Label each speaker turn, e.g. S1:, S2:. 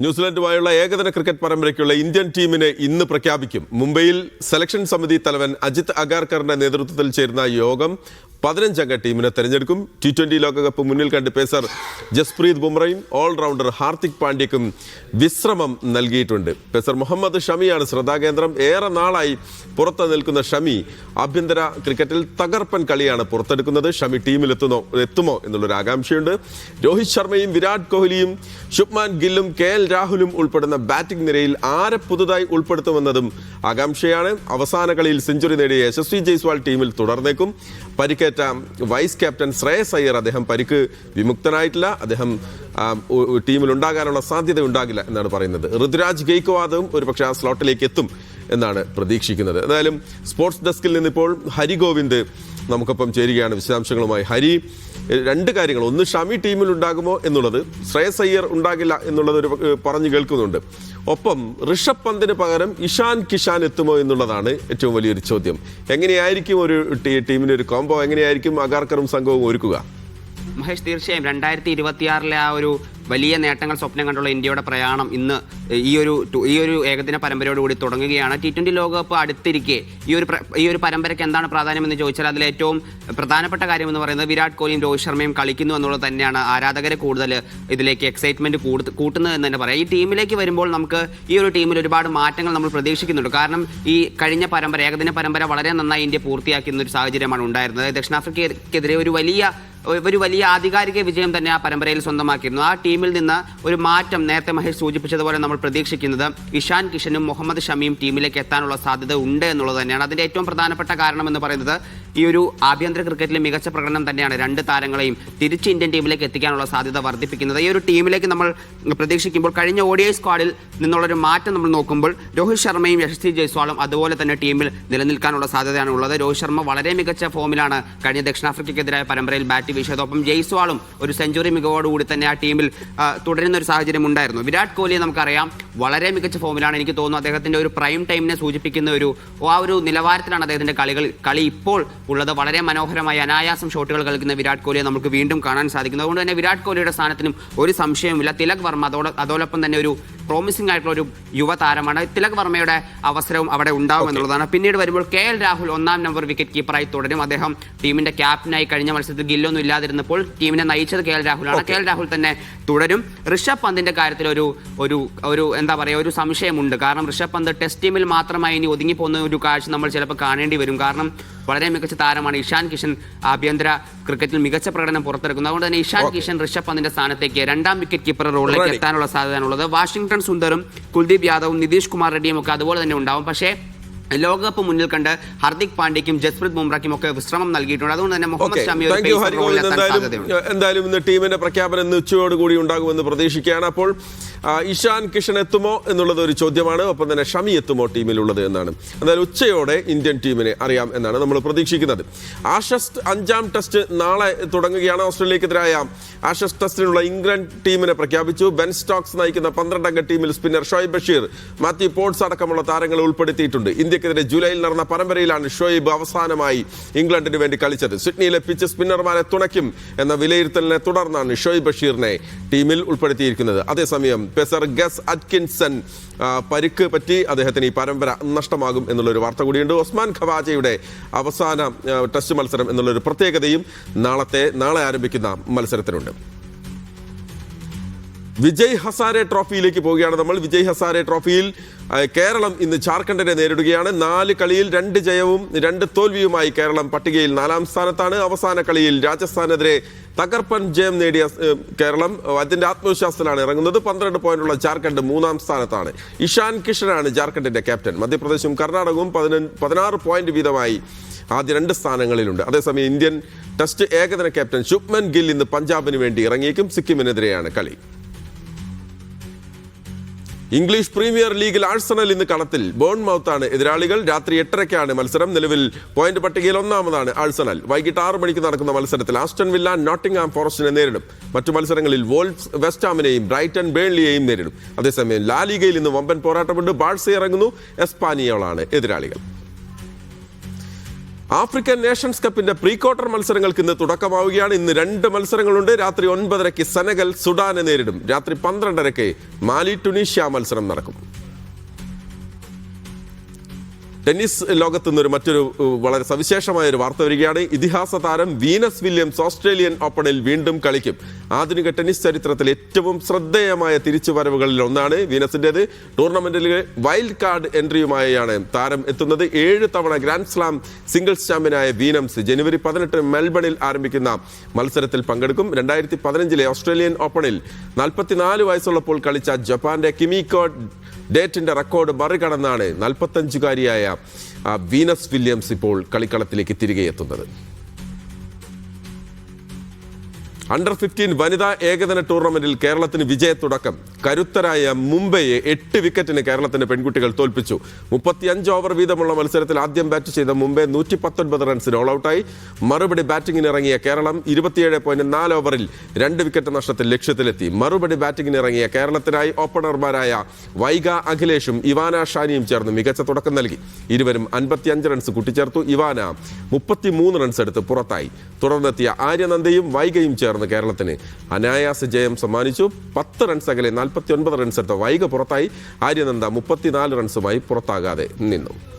S1: ന്യൂസിലൻഡുമായുള്ള ഏകദിന cricket പരമ്പരയ്ക്കുള്ള Indian ടീമിനെ ഇന്ന് പ്രഖ്യാപിക്കും. മുംബൈയിൽ സെലക്ഷൻ സമിതി തലവൻ അജിത് അഗാർക്കറിന്റെ നേതൃത്വത്തിൽ ചേരുന്ന യോഗം പതിനഞ്ചംഗ ടീമിനെ തെരഞ്ഞെടുക്കും. ടി ട്വന്റി ലോകകപ്പ് മുന്നിൽ കണ്ട് പേസർ ജസ്പ്രീത് ബുംറയും ഓൾറൗണ്ടർ ഹാർദിക് പാണ്ഡ്യക്കും വിശ്രമം നൽകിയിട്ടുണ്ട്. പേസർ മുഹമ്മദ് ഷമിയാണ് ശ്രദ്ധാകേന്ദ്രം. ഏറെ നാളായി പുറത്ത് നിൽക്കുന്ന ഷമി ആഭ്യന്തര ക്രിക്കറ്റിൽ തകർപ്പൻ കളിയാണ് പുറത്തെടുക്കുന്നത്. ഷമി ടീമിലെത്തുന്നോ എത്തുമോ എന്നുള്ളൊരു ആകാംക്ഷയുണ്ട്. രോഹിത് ശർമ്മയും വിരാട് കോഹ്ലിയും ശുഭ്മാൻ ഗില്ലും കെ എൽ രാഹുലും ഉൾപ്പെടുന്ന ബാറ്റിംഗ് നിരയിൽ ആരെ പുതുതായി ഉൾപ്പെടുത്തുമെന്നതും ആകാംക്ഷയാണ്. അവസാന കളിയിൽ സെഞ്ചുറി നേടിയ യശസ്വി ജയ്സ്വാൾ ടീമിൽ തുടർന്നേക്കും. പരിക്കേറ്റ വൈസ് ക്യാപ്റ്റൻ ശ്രേയസ് അയ്യർ അദ്ദേഹം പരിക്ക് വിമുക്തനായിട്ടില്ല. അദ്ദേഹം ടീമിൽ ഉണ്ടാകാനുള്ള സാധ്യത ഉണ്ടാകില്ല എന്നാണ് പറയുന്നത്. ഋതുരാജ് ഗെയ്ക്വാദും ഒരുപക്ഷെ ആ സ്ലോട്ടിലേക്ക് എത്തും എന്നാണ് പ്രതീക്ഷിക്കുന്നത്. എന്തായാലും സ്പോർട്സ് ഡെസ്കിൽ നിന്നിപ്പോൾ ഹരി ഗോവിന്ദ് നമുക്കൊപ്പം ചേരുകയാണ് വിശദാംശങ്ങളുമായി. ഹരി രണ്ട് കാര്യങ്ങൾ. ഒന്ന് ഷമി ടീമിൽ ഉണ്ടാകുമോ എന്നുള്ളത് ശ്രേയസ് അയ്യർ ഉണ്ടാകില്ല എന്നുള്ളത് ഒരു പറഞ്ഞു കേൾക്കുന്നുണ്ട്. ഒപ്പം ഋഷഭ് പന്തിന് പകരം ഇഷാൻ കിഷാൻ എത്തുമോ എന്നുള്ളതാണ് ഏറ്റവും വലിയൊരു ചോദ്യം. എങ്ങനെയായിരിക്കും ഒരു ടീമിന് ഒരു കോംബോ? എങ്ങനെയായിരിക്കും അഗാർക്കറും സംഘവും ഒരുക്കുക?
S2: മഹേഷ് തീർച്ചയായും രണ്ടായിരത്തി ഇരുപത്തിയാറിലെ ആ ഒരു വലിയ നേട്ടങ്ങൾ സ്വപ്നം കണ്ടുള്ള ഇന്ത്യയുടെ പ്രയാണം ഇന്ന് ഈ ഒരു ഈ ഒരു ഏകദിന പരമ്പരയോടുകൂടി തുടങ്ങുകയാണ്. ടി ട്വന്റി ലോകകപ്പ് അടുത്തിരിക്കെ ഈ ഒരു ഈ ഒരു പരമ്പരയ്ക്ക് എന്താണ് പ്രാധാന്യം എന്ന് ചോദിച്ചാൽ അതിൽ ഏറ്റവും പ്രധാനപ്പെട്ട കാര്യം എന്ന് പറയുന്നത് വിരാട് കോഹ്ലിയും രോഹിത് ശർമ്മയും കളിക്കുന്നു എന്നുള്ളത് തന്നെയാണ് ആരാധകരെ കൂടുതൽ ഇതിലേക്ക് എക്സൈറ്റ്മെന്റ് കൂട്ടുന്നത് എന്ന് തന്നെ പറയാം. ഈ ടീമിലേക്ക് വരുമ്പോൾ നമുക്ക് ഈ ഒരു ടീമിൽ ഒരുപാട് മാറ്റങ്ങൾ നമ്മൾ പ്രതീക്ഷിക്കുന്നുണ്ട്. കാരണം ഈ കഴിഞ്ഞ പരമ്പര ഏകദിന പരമ്പര വളരെ നന്നായി ഇന്ത്യ പൂർത്തിയാക്കുന്ന ഒരു സാഹചര്യമാണ് ഉണ്ടായിരുന്നത്. ദക്ഷിണാഫ്രിക്കയ്ക്കെതിരെ ഒരു വലിയ ഒരു വലിയ ആധികാരിക വിജയം തന്നെ ആ പരമ്പരയിൽ സ്വന്തമാക്കിയിരുന്നു. ആ ടീമിൽ നിന്ന് ഒരു മാറ്റം നേരത്തെ മഹേഷ് സൂചിപ്പിച്ചതുപോലെ നമ്മൾ പ്രതീക്ഷിക്കുന്നത് ഇഷാൻ കിഷനും മുഹമ്മദ് ഷമിയും ടീമിലേക്ക് എത്താനുള്ള സാധ്യത ഉണ്ട് എന്നുള്ളത് തന്നെയാണ്. അതിന്റെ ഏറ്റവും പ്രധാനപ്പെട്ട കാരണം എന്ന് പറയുന്നത് ഈ ഒരു ആഭ്യന്തര ക്രിക്കറ്റിലെ മികച്ച പ്രകടനം തന്നെയാണ് രണ്ട് താരങ്ങളെയും തിരിച്ച് ഇന്ത്യൻ ടീമിലേക്ക് എത്തിക്കാനുള്ള സാധ്യത വർദ്ധിപ്പിക്കുന്നത്. ഈ ഒരു ടീമിലേക്ക് നമ്മൾ പ്രതീക്ഷിക്കുമ്പോൾ കഴിഞ്ഞ ഒ സ്ക്വാഡിൽ നിന്നുള്ളൊരു മാറ്റം നമ്മൾ നോക്കുമ്പോൾ രോഹിത് ശർമ്മയും യശസ്വി ജയ്സ്വാളും അതുപോലെ തന്നെ ടീമിൽ നിലനിൽക്കാനുള്ള സാധ്യതയാണ് ഉള്ളത്. രോഹിത് ശർമ്മ വളരെ മികച്ച ഫോമിലാണ് കഴിഞ്ഞ ദക്ഷിണാഫ്രിക്കയ്ക്കെതിരായ പരമ്പരയിൽ ബാറ്റ് വീശിയതൊപ്പം ജയ്സ്വാളും ഒരു സെഞ്ചുറി മികവോടുകൂടി തന്നെ ആ ടീമിൽ തുടരുന്ന ഒരു സാഹചര്യം ഉണ്ടായിരുന്നു. വിരാട് കോഹ്ലിയെ നമുക്കറിയാം വളരെ മികച്ച ഫോമിലാണ് എനിക്ക് തോന്നുന്നു അദ്ദേഹത്തിന്റെ ഒരു പ്രൈം ടൈമിനെ സൂചിപ്പിക്കുന്ന ഒരു ആ ഒരു നിലവാരത്തിലാണ് അദ്ദേഹത്തിന്റെ കളികൾ കളി ഇപ്പോൾ ഉള്ളത് വളരെ മനോഹരമായ അനായാസം ഷോട്ടുകൾ കളിക്കുന്ന വിരാട് കോഹ്ലിയെ നമുക്ക് വീണ്ടും കാണാൻ സാധിക്കുന്നു. അതുകൊണ്ട് തന്നെ വിരാട് കോഹ്ലിയുടെ സ്ഥാനത്തിനും ഒരു സംശയവുമില്ല. തിലക് വർമ്മ അതോടൊപ്പം തന്നെ ഒരു പ്രോമിസിംഗ് ആയിട്ടുള്ള ഒരു യുവതാരമാണ്. തിലക് വർമ്മയുടെ അവസരവും അവിടെ ഉണ്ടാവും എന്നുള്ളതാണ്. പിന്നീട് വരുമ്പോൾ കെ എൽ രാഹുൽ ഒന്നാം നമ്പർ വിക്കറ്റ് കീപ്പറായി തുടരും. അദ്ദേഹം ടീമിന്റെ ക്യാപ്റ്റനായി കഴിഞ്ഞ മത്സരത്തിൽ ഗില്ലൊന്നും ഇല്ലാതിരുന്നപ്പോൾ ടീമിനെ നയിച്ചത് കെ എൽ രാഹുലാണ്. കെ എൽ രാഹുൽ തന്നെ തുടരും. ഋഷഭ് പന്തിന്റെ കാര്യത്തിൽ ഒരു ഒരു ഒരു എന്താ പറയുക ഒരു സംശയമുണ്ട്. കാരണം ഋഷഭ് പന്ത് ടെസ്റ്റ് ടീമിൽ മാത്രമായി ഇനി ഒതുങ്ങിപ്പോകുന്ന ഒരു കാഴ്ച നമ്മൾ ചിലപ്പോൾ കാണേണ്ടി വരും. കാരണം വളരെ മികച്ച താരമാണ് ഇഷാൻ കിഷൻ ആഭ്യന്തര ക്രിക്കറ്റിൽ മികച്ച പ്രകടനം പുറത്തെടുക്കുന്നത് അതുകൊണ്ട് തന്നെ ഇഷാൻ കിഷൻ ഋഷഭ് പന്തിന്റെ സ്ഥാനത്തേക്ക് രണ്ടാം വിക്കറ്റ് കീപ്പർ റോളിലേക്ക്. എത്താനുള്ള സാധ്യതയാണുള്ളത്. വാഷിംഗ്ടൺ സുന്ദറും കുൽദീപ് യാദവും നിതീഷ് കുമാർ റെഡ്ഡിയും ഒക്കെ അതുപോലെ തന്നെ ഉണ്ടാവും. പക്ഷേ ലോകകപ്പ് മുന്നിൽ കണ്ട് ഹർദിക് പാണ്ഡ്യയ്ക്കും ജസ്പ്രീത് ബുംറയ്ക്കും ഒക്കെ വിശ്രമം നൽകിയിട്ടുണ്ട്. അതുകൊണ്ട് തന്നെ മുഹമ്മദ് ഷമി
S1: എന്തായാലും ഇന്ന് ടീമിന്റെ പ്രഖ്യാപനം ഇന്ന് ഉച്ചയോടുകൂടി ഉണ്ടാകുമെന്ന് പ്രതീക്ഷിക്കുകയാണ്. അപ്പോൾ ഇഷാൻ കിഷൻ എത്തുമോ എന്നുള്ളത് ഒരു ചോദ്യമാണ്. ഒപ്പം തന്നെ ഷമി എത്തുമോ ടീമിലുള്ളത് എന്നാണ്. എന്തായാലും ഉച്ചയോടെ ഇന്ത്യൻ ടീമിനെ അറിയാം എന്നാണ് നമ്മൾ പ്രതീക്ഷിക്കുന്നത്. ആഷസ് അഞ്ചാം ടെസ്റ്റ് നാളെ തുടങ്ങുകയാണ്. ഓസ്ട്രേലിയക്കെതിരായ ആഷസ് ടെസ്റ്റിനുള്ള ഇംഗ്ലണ്ട് ടീമിനെ പ്രഖ്യാപിച്ചു. ബെൻ സ്റ്റോക്സ് നയിക്കുന്ന പന്ത്രണ്ടംഗ ടീമിൽ spinner Shoaib Bashir Matthew Potts അടക്കമുള്ള താരങ്ങളെ ഉൾപ്പെടുത്തിയിട്ടുണ്ട്. ഇന്ത്യക്കെതിരെ ജൂലൈയിൽ നടന്ന പരമ്പരയിലാണ് ഷോയിബ് അവസാനമായി ഇംഗ്ലണ്ടിന് വേണ്ടി കളിച്ചത്. സിഡ്നിയിലെ പിച്ച് സ്പിന്നർമാരെ തുണയ്ക്കും എന്ന വിലയിരുത്തലിനെ തുടർന്നാണ് ഷോയിബ് ബഷീറിനെ ടീമിൽ ഉൾപ്പെടുത്തിയിരിക്കുന്നത്. അതേസമയം പെസർ ഗസ് അറ്റ്കിൻസൺ പരിക്ക് പറ്റി അദ്ദേഹത്തിന് ഈ പരമ്പര നഷ്ടമാകും എന്നുള്ളൊരു വാർത്ത കൂടിയുണ്ട്. ഒസ്മാൻ ഖവാജയുടെ അവസാന ടെസ്റ്റ് മത്സരം എന്നുള്ളൊരു പ്രത്യേകതയും നാളത്തെ നാളെ ആരംഭിക്കുന്ന മത്സരത്തിനുണ്ട്. വിജയ് ഹസാരെ ട്രോഫിയിലേക്ക് പോവുകയാണ് നമ്മൾ. വിജയ് ഹസാരെ ട്രോഫിയിൽ കേരളം ഇന്ന് ജാർഖണ്ഡിനെ നേരിടുകയാണ്. നാല് കളിയിൽ രണ്ട് ജയവും രണ്ട് തോൽവിയുമായി കേരളം പട്ടികയിൽ നാലാം സ്ഥാനത്താണ്. അവസാന കളിയിൽ രാജസ്ഥാനെതിരെ തകർപ്പൻ ജയം നേടിയ കേരളം അതിന്റെ ആത്മവിശ്വാസത്തിലാണ് ഇറങ്ങുന്നത്. പന്ത്രണ്ട് പോയിന്റുള്ള ജാർഖണ്ഡ് മൂന്നാം സ്ഥാനത്താണ്. ഇഷാൻ കിഷനാണ് ജാർഖണ്ഡിന്റെ ക്യാപ്റ്റൻ. മധ്യപ്രദേശും കർണാടകവും പതിനാറ് പോയിന്റ് വീതമായി ആദ്യ രണ്ട് സ്ഥാനങ്ങളിലുണ്ട്. അതേസമയം ഇന്ത്യൻ ടെസ്റ്റ് ഏകദിന ക്യാപ്റ്റൻ ശുഭ്മൻ ഗിൽ ഇന്ന് പഞ്ചാബിന് വേണ്ടി ഇറങ്ങിയേക്കും. സിക്കിമിനെതിരെയാണ് കളി. ഇംഗ്ലീഷ് പ്രീമിയർ ലീഗിൽ ആഴ്സണൽ ഇന്ന് കളത്തിൽ. ബോൺമൌത്താണ് എതിരാളികൾ. രാത്രി എട്ടരയ്ക്കാണ് മത്സരം. നിലവിൽ പോയിന്റ് പട്ടികയിൽ ഒന്നാമതാണ് ആഴ്സണൽ. വൈകിട്ട് ആറ് മണിക്ക് നടക്കുന്ന മത്സരത്തിൽ ആസ്റ്റൺ വില്ല നോട്ടിംഗ്ഹാം ഫോറസ്റ്റിനെ നേരിടും. മറ്റു മത്സരങ്ങളിൽ വോൾസ് വെസ്റ്റാമിനെയും ബ്രൈറ്റൺ ബേൺലിയെയും നേരിടും. അതേസമയം ലാലിഗയിൽ ഇന്ന് വമ്പൻ പോരാട്ടമുണ്ട്. ബാഴ്സ ഇറങ്ങുന്നു. എസ്പാനിയോളാണ് എതിരാളികൾ. ആഫ്രിക്കൻ നേഷൻസ് കപ്പിന്റെ പ്രീ ക്വാർട്ടർ മത്സരങ്ങൾക്ക് ഇന്ന് തുടക്കമാവുകയാണ്. ഇന്ന് രണ്ട് മത്സരങ്ങളുണ്ട്. രാത്രി ഒൻപതരയ്ക്ക് സെനഗൽ സുഡാനെ നേരിടും. രാത്രി പന്ത്രണ്ടരയ്ക്ക് മാലി ടുണീഷ്യ മത്സരം നടക്കും. ടെന്നീസ് ലോകത്ത് നിന്നൊരു മറ്റൊരു വളരെ സവിശേഷമായ ഒരു വാർത്ത വരികയാണ്. ഇതിഹാസ താരം വീനസ് വില്യംസ് ഓസ്ട്രേലിയൻ ഓപ്പണിൽ വീണ്ടും കളിക്കും. ആധുനിക ടെന്നീസ് ചരിത്രത്തിൽ ഏറ്റവും ശ്രദ്ധേയമായ തിരിച്ചുവരവുകളിൽ ഒന്നാണ് വീനസിന്റെത്. ടൂർണമെന്റിലെ വൈൽഡ് കാർഡ് എൻട്രിയുമായാണ് താരം എത്തുന്നത്. ഏഴ് തവണ ഗ്രാൻഡ് സ്ലാം സിംഗിൾസ് ചാമ്പ്യനായ വീനംസ് ജനുവരി പതിനെട്ട് മെൽബണിൽ ആരംഭിക്കുന്ന മത്സരത്തിൽ പങ്കെടുക്കും. രണ്ടായിരത്തി പതിനഞ്ചിലെ ഓസ്ട്രേലിയൻ ഓപ്പണിൽ നാൽപ്പത്തിനാല് വയസ്സുള്ളപ്പോൾ കളിച്ച ജപ്പാന്റെ കിമിക്കോ ഡേറ്റിന്റെ റെക്കോർഡ് മറികടന്നാണ് നാൽപ്പത്തഞ്ചുകാരിയായ വീനസ് വില്യംസ് ഇപ്പോൾ കളിക്കളത്തിലേക്ക് തിരികെ എത്തുന്നത്. അണ്ടർ ഫിഫ്റ്റീൻ വനിതാ ഏകദിന ടൂർണമെന്റിൽ കേരളത്തിന് വിജയത്തുടക്കം. കരുത്തരായ മുംബൈയെ എട്ട് വിക്കറ്റിന് കേരളത്തിന്റെ പെൺകുട്ടികൾ തോൽപ്പിച്ചു. മുപ്പത്തിയഞ്ച് ഓവർ വീതമുള്ള മത്സരത്തിൽ ആദ്യം ബാറ്റ് ചെയ്ത മുംബൈ നൂറ്റി പത്തൊൻപത് റൺസിന് ഓൾ ഔട്ടായി മറുപടി ബാറ്റിംഗിന് ഇറങ്ങിയ കേരളം ഇരുപത്തിയേഴ് പോയിന്റ് നാല് ഓവറിൽ രണ്ട് വിക്കറ്റ് നഷ്ടത്തിൽ ലക്ഷ്യത്തിലെത്തി. മറുപടി ബാറ്റിംഗിന് ഇറങ്ങിയ കേരളത്തിനായി ഓപ്പണർമാരായ വൈഗ അഖിലേഷും ഇവാന ഷാനിയും ചേർന്ന് മികച്ച തുടക്കം നൽകി. ഇരുവരും അൻപത്തിയഞ്ച് റൺസ് കൂട്ടിച്ചേർത്തു. ഇവാന മുപ്പത്തിമൂന്ന് റൺസ് എടുത്ത് പുറത്തായി. തുടർന്നെത്തിയ ആര്യനന്ദയും വൈഗയും ചേർന്ന് കേരളത്തിന് അനായാസ ജയം സമ്മാനിച്ചു. പത്ത് റൺസ് അകലെ നാൽപ്പത്തി ഒൻപത് റൺസ് എടുത്ത വൈക പുറത്തായി. ആര്യനന്ദ മുപ്പത്തിനാല് റൺസുമായി പുറത്താകാതെ നിന്നു.